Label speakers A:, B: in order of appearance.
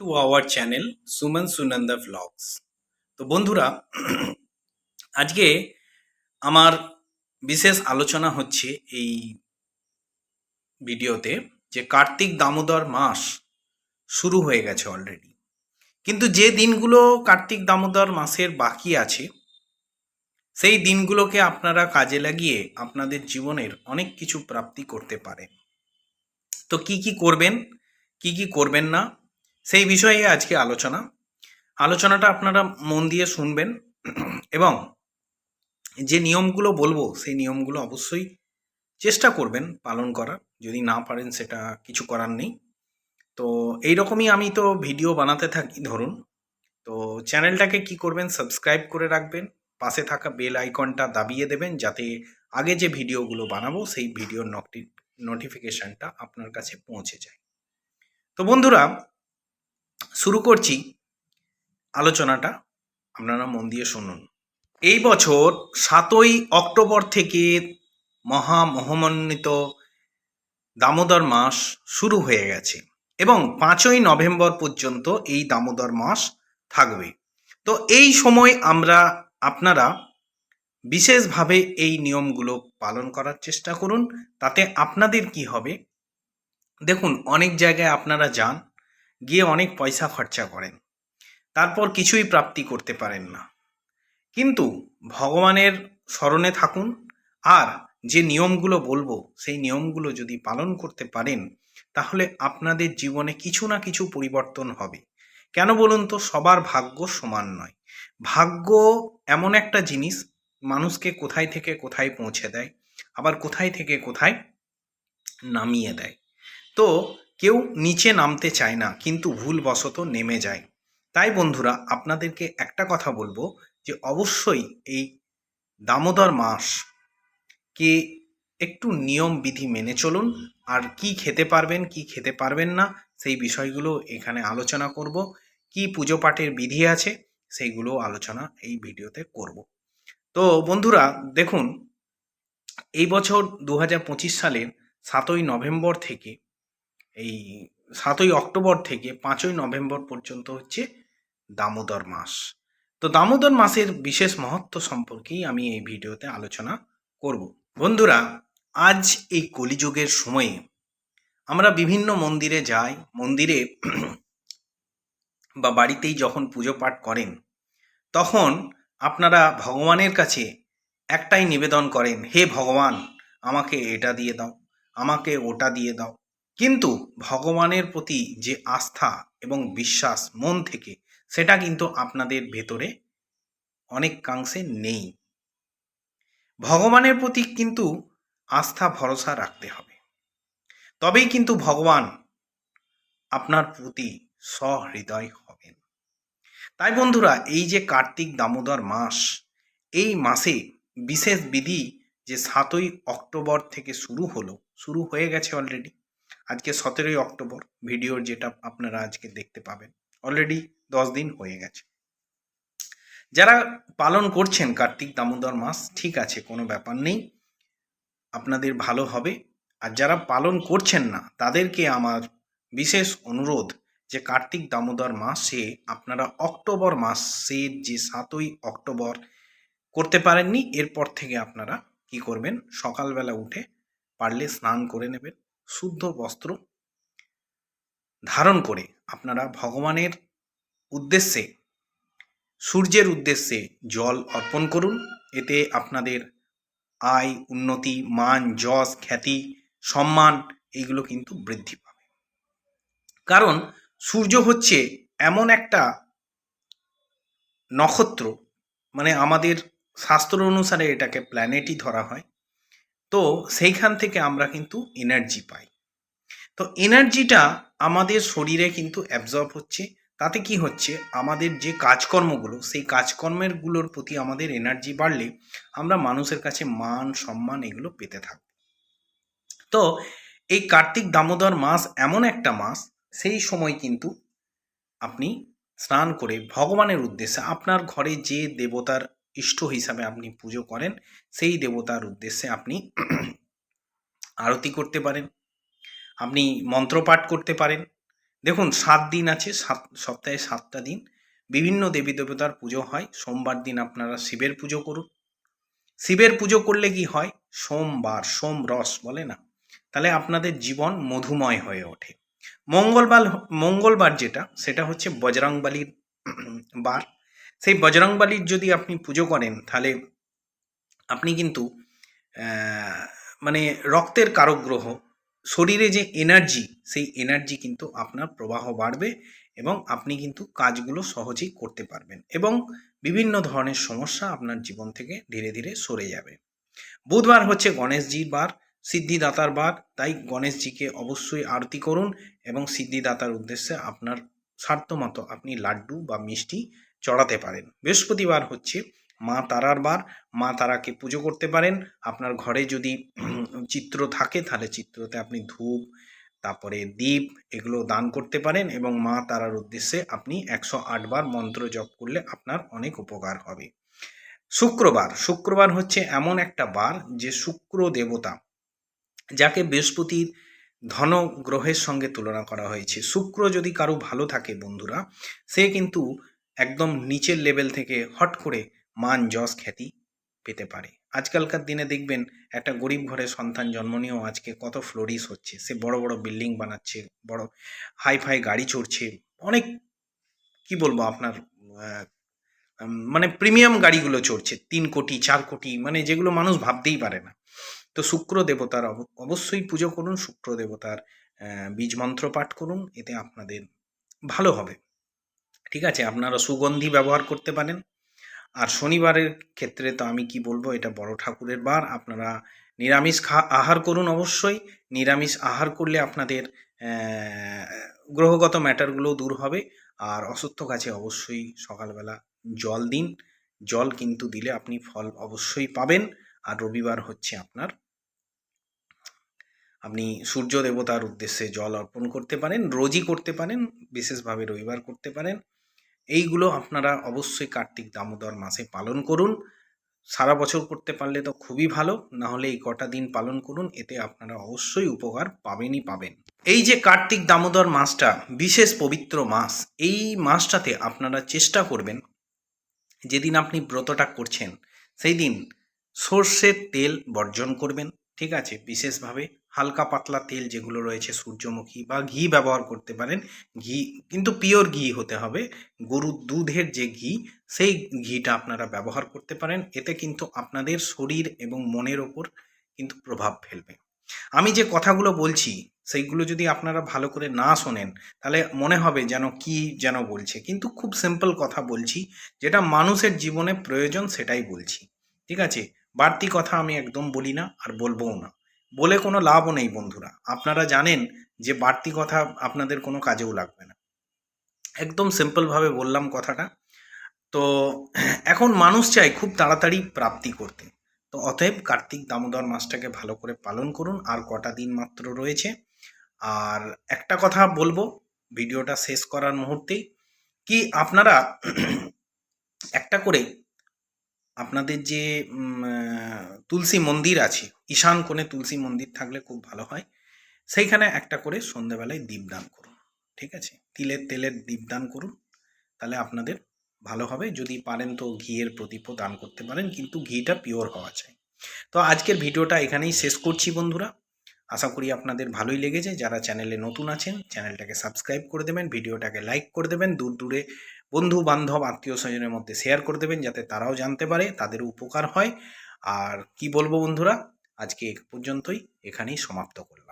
A: To our channel Suman Sunanda vlogs তো বন্ধুরা, আজকে আমার বিশেষ আলোচনা হচ্ছে এই ভিডিওতে যে কার্তিক দামোদর মাস শুরু হয়ে গেছে অলরেডি কিন্তু যে দিনগুলো কার্তিক দামোদর মাসের বাকি আছে, সেই দিনগুলোকে আপনারা কাজে লাগিয়ে আপনাদের জীবনের অনেক কিছু প্রাপ্তি করতে পারেন। তো কি কি করবেন, কি কি করবেন না সেই বিষয়ে আজকে আলোচনা। আলোচনাটা আপনারা মন দিয়ে শুনবেন। এবং যে নিয়মগুলো বলব, সেই নিয়মগুলো অবশ্যই চেষ্টা করবেন পালন করার। যদি না পারেন, সেটা কিছু করার নেই। তো এই রকমই আমি তো ভিডিও বানাতে থাকি, ধরুন। তো চ্যানেলটাকে কি করবেন, সাবস্ক্রাইব করে রাখবেন। পাশে থাকা বেল আইকনটা দাবিয়ে দেবেন, যাতে আগে যে ভিডিওগুলো বানাবো, সেই ভিডিওর নোটিফিকেশানটা আপনার কাছে পৌঁছে যায়। তো বন্ধুরা শুরু করছি আলোচনাটা। আপনারা মন দিয়ে শুনুন। এই বছর সাতই অক্টোবর থেকে মহা মহামন্বিত দামোদর মাস শুরু হয়ে গেছে এবং পাঁচই নভেম্বর পর্যন্ত এই দামোদর মাস থাকবে। তো এই সময় আমরা আপনারা বিশেষভাবে এই নিয়মগুলো পালন করার চেষ্টা করুন, তাতে আপনাদের কি হবে? দেখুন, অনেক জায়গায় আপনারা যান গিয়ে অনেক পয়সা খরচা করেন। তারপর কিছুই প্রাপ্তি করতে পারেন না। কিন্তু ভগবানের স্মরণে থাকুন, আর যে নিয়মগুলো বলব, সেই নিয়মগুলো যদি পালন করতে পারেন, তাহলে আপনাদের জীবনে কিছু না কিছু পরিবর্তন হবে। কেন বলুন তো, সবার ভাগ্য সমান নয়। ভাগ্য এমন একটা জিনিস, মানুষকে কোথায় থেকে কোথায় পৌঁছে দেয়, আবার কোথায় থেকে কোথায় নামিয়ে দেয়। তো কেউ নিচে নামতে চায় না, কিন্তু ভুলবশত নেমে যায়। তাই বন্ধুরা, আপনাদেরকে একটা কথা বলব যে অবশ্যই এই দামোদর মাস কে একটু নিয়ম বিধি মেনে চলুন। আর কি খেতে পারবেন, কি খেতে পারবেন না, সেই বিষয়গুলো এখানে আলোচনা করব। কি পুজো পাঠের বিধি আছে, সেইগুলো আলোচনা এই ভিডিওতে করব। তো বন্ধুরা, দেখুন, এই বছর দু হাজার পঁচিশ সালের সাতই নভেম্বর থেকে এই সাতই অক্টোবর থেকে পাঁচই নভেম্বর পর্যন্ত হচ্ছে দামোদর মাস। তো দামোদর মাসের বিশেষ মহত্ব সম্পর্কেই আমি এই ভিডিওতে আলোচনা করব। বন্ধুরা, আজ এই কলিযুগের সময়ে আমরা বিভিন্ন মন্দিরে যাই, মন্দিরে বা বাড়িতেই যখন পুজো পাঠ করেন, তখন আপনারা ভগবানের কাছে একটাই নিবেদন করেন, হে ভগবান, আমাকে এটা দিয়ে দাও, আমাকে ওটা দিয়ে দাও। কিন্তু ভগবানের প্রতি যে আস্থা এবং বিশ্বাস মন থেকে, সেটা কিন্তু আপনাদের ভেতরে অনেকাংশে নেই। ভগবানের প্রতি কিন্তু আস্থা, ভরসা রাখতে হবে। তবেই কিন্তু ভগবান আপনার প্রতি সহৃদয় হবেন। তাই বন্ধুরা, এই যে কার্তিক দামোদর মাস, এই মাসে বিশেষ বিধি যে সাতই অক্টোবর থেকে শুরু হলো, শুরু হয়ে গেছে অলরেডি আজকে সতেরোই অক্টোবর ভিডিওর যেটা আপনারা আজকে দেখতে পাবেন। অলরেডি দশ দিন হয়ে গেছে। যারা পালন করছেন কার্তিক দামোদর মাস, ঠিক আছে, কোনো ব্যাপার নেই। আপনাদের ভালো হবে। আর যারা পালন করছেন না, তাদেরকে আমার বিশেষ অনুরোধ যে কার্তিক দামোদর মাসে আপনারা অক্টোবর মাসের যে সাতই অক্টোবর করতে পারেননি, এরপর থেকে আপনারা কি করবেন? সকালবেলা উঠে পারলে স্নান করে নেবেন। শুদ্ধ বস্ত্র ধারণ করে আপনারা ভগবানের উদ্দেশ্যে, সূর্যের উদ্দেশ্যে জল অর্পণ করুন। এতে আপনাদের আয়, উন্নতি, মান, যশ, খ্যাতি, সম্মান এইগুলো কিন্তু বৃদ্ধি পাবে। কারণ সূর্য হচ্ছে এমন একটা নক্ষত্র মানে আমাদের শাস্ত্র অনুসারে এটাকে প্ল্যানেটই ধরা হয়। তো সেইখান থেকে আমরা কিন্তু এনার্জি পাই। তো এনার্জিটা আমাদের শরীরে কিন্তু অ্যাবজর্ব হচ্ছে, তাতে কি হচ্ছে? আমাদের যে কাজকর্মগুলো, সেই কাজকর্মেরগুলোর প্রতি আমাদের এনার্জি বাড়লে আমরা মানুষের কাছে মান, সম্মান এগুলো পেতে থাকব। তো এই কার্তিক দামোদর মাস এমন একটা মাস, সেই সময় কিন্তু আপনি স্নান করে ভগবানের উদ্দেশ্যে আপনার ঘরে যে দেবতার ইষ্ট হিসাবে আপনি পুজো করেন, সেই দেবতার উদ্দেশ্যে আপনি আরতি করতে পারেন, আপনি মন্ত্রপাঠ করতে পারেন। দেখুন, সাত দিন আছে, সাত, সপ্তাহে সাতটা দিন। বিভিন্ন দেবী দেবতার পুজো হয়, সোমবার দিন আপনারা শিবের পুজো করুন। শিবের পুজো করলে কি হয়? সোমবার, সোম রস বলে না? তাহলে আপনাদের জীবন মধুময় হয়ে ওঠে। মঙ্গলবার মঙ্গলবার যেটা, সেটা হচ্ছে বজরংবলির বার। সেই বজরংবলির যদি আপনি পুজো করেন, তাহলে আপনি কিন্তু মানে রক্তের কারক গ্রহ শরীরে যে এনার্জি সেই এনার্জি কিন্তু আপনার প্রবাহ বাড়বে এবং আপনি কিন্তু কাজগুলো সহজেই করতে পারবেন এবং বিভিন্ন ধরনের সমস্যা আপনার জীবন থেকে ধীরে ধীরে সরে যাবে। বুধবার হচ্ছে গণেশজির বার, সিদ্ধিদাতার বার, তাই গণেশজিকে অবশ্যই আরতি করুন এবং সিদ্ধিদাতার উদ্দেশ্যে আপনার মতো আপনি লাড্ডু বা মিষ্টি চড়াতে পারেন। বৃহস্পতিবার হচ্ছে মা তারার বার। মা তারাকে পুজো করতে পারেন। আপনার ঘরে যদি চিত্র থাকে, তাহলে চিত্রতে আপনি ধূপ, তারপরে দীপ, এগুলো দান করতে পারেন এবং মা তারার উদ্দেশ্যে আপনি একশো আট বার মন্ত্র জপ করলে আপনার অনেক উপকার হবে। শুক্রবার। শুক্রবার হচ্ছে এমন একটা বার যে শুক্র দেবতা, যাকে বৃহস্পতির ধন গ্রহের সঙ্গে তুলনা করা হয়েছে। শুক্র যদি কারও ভালো থাকে বন্ধুরা, সে কিন্তু একদম নিচের লেভেল থেকে হট করে মান যশ খ্যাতি পেতে পারে। আজকালকার দিনে দেখবেন একটা গরিব ঘরের সন্তান জন্ম নিয়েও আজকে কত ফ্লোরিস হচ্ছে। সে বড় বড় বিল্ডিং বানাচ্ছে, বড় হাই ফাই গাড়ি চড়ছে, অনেক কি বলব আপনার মানে প্রিমিয়াম গাড়িগুলো চড়ছে, তিন কোটি, চার কোটি মানে যেগুলো মানুষ ভাবতেই পারে না। তো শুক্র দেবতার অব- অবশ্যই পুজো করুন, শুক্র দেবতার বীজ মন্ত্র পাঠ করুন, এতে আপনাদের ভালো হবে। ঠিক আছে? আপনারা সুগন্ধি ব্যবহার করতে পারেন। আর শনিবারের ক্ষেত্রে তো আমি কি বলব? এটা বড় ঠাকুরের বার। আপনারা নিরামিষ খা, আহার করুন অবশ্যই। নিরামিষ আহার করলে আপনাদের গ্রহগত ম্যাটারগুলো দূর হবে। আর অসত্য গাছে অবশ্যই সকালবেলা জল দিন। জল কিন্তু দিলে আপনি ফল অবশ্যই পাবেন। আর রবিবার হচ্ছে আপনার, আপনি সূর্য দেবতার উদ্দেশ্যে জল অর্পণ করতে পারেন। রোজই করতে পারেন। বিশেষভাবে রবিবার করতে পারেন। এইগুলো আপনারা অবশ্যই কার্তিক দামোদর মাসে পালন করুন। সারা বছর করতে পারলে তো খুবই ভালো না হলে এই কটা দিন পালন করুন, এতে আপনারা অবশ্যই উপকার পাবেনই পাবেন। এই যে কার্তিক দামোদর মাসটা, বিশেষ পবিত্র মাস, এই মাসটাতে আপনারা চেষ্টা করবেন, যেদিন আপনি ব্রতটা করছেন, সেই দিন সর্ষের তেল বর্জন করবেন, ঠিক আছে? বিশেষভাবে হালকা পাতলা তেল যেগুলো রয়েছে সূর্যমুখী বা ঘি ব্যবহার করতে পারেন। ঘি, কিন্তু পিওর ঘি হতে হবে। গরুর দুধের যে ঘি, সেই ঘিটা আপনারা ব্যবহার করতে পারেন। এতে কিন্তু আপনাদের শরীর এবং মনের ওপর কিন্তু প্রভাব ফেলবে। আমি যে কথাগুলো বলছি, সেইগুলো যদি আপনারা ভালো করে না শোনেন, তাহলে মনে হবে যেন কি যেন বলছে। কিন্তু খুব সিম্পল কথা বলছি, যেটা মানুষের জীবনে প্রয়োজন সেটাই বলছি। ঠিক আছে? বাড়তি কথা আমি একদম বলি না আর বলবোও না। বলে কোনো লাভও নেই বন্ধুরা। আপনারা জানেন যে বাড়তি কথা আপনাদের কোনো কাজেও লাগবে না। একদম সিম্পলভাবে বললাম কথাটা। তো এখন মানুষ চায় খুব তাড়াতাড়ি প্রাপ্তি করতে। তো অতএব কার্তিক দামোদর মাসটাকে ভালো করে পালন করুন, আর কটা দিন মাত্র রয়েছে। আর একটা কথা বলব, ভিডিওটা শেষ করার মুহূর্তেই, কি আপনারা একটা করে আপনাদের যে তুলসী মন্দির আছে, ঈশান কোণে তুলসী মন্দির থাকলে খুব ভালো হয়। সেইখানে একটা করে সন্ধেবেলায় দীপদান করুন, ঠিক আছে? তিলের তেলের দীপদান করুন, তাহলে আপনাদের ভালো হবে। যদি পারেন তো ঘিয়ের প্রদীপও দান করতে পারেন, কিন্তু ঘিটা পিওর হওয়া চাই। তো আজকের ভিডিওটা এখানেই শেষ করছি বন্ধুরা। আশা করি আপনাদের ভালোই লেগেছে। যারা চ্যানেলে নতুন আছেন, চ্যানেলটাকে সাবস্ক্রাইব করে দেবেন, ভিডিওটাকে লাইক করে দেবেন। দূর দূরে বন্ধু বান্ধব আত্মীয় স্বজনের মধ্যে শেয়ার করে দেবেন যাতে তারাও জানতে পারে, তাদের উপকার হয়। আর কি বলব বন্ধুরা? আজকে এ পর্যন্তই। এখানেই সমাপ্ত করলাম।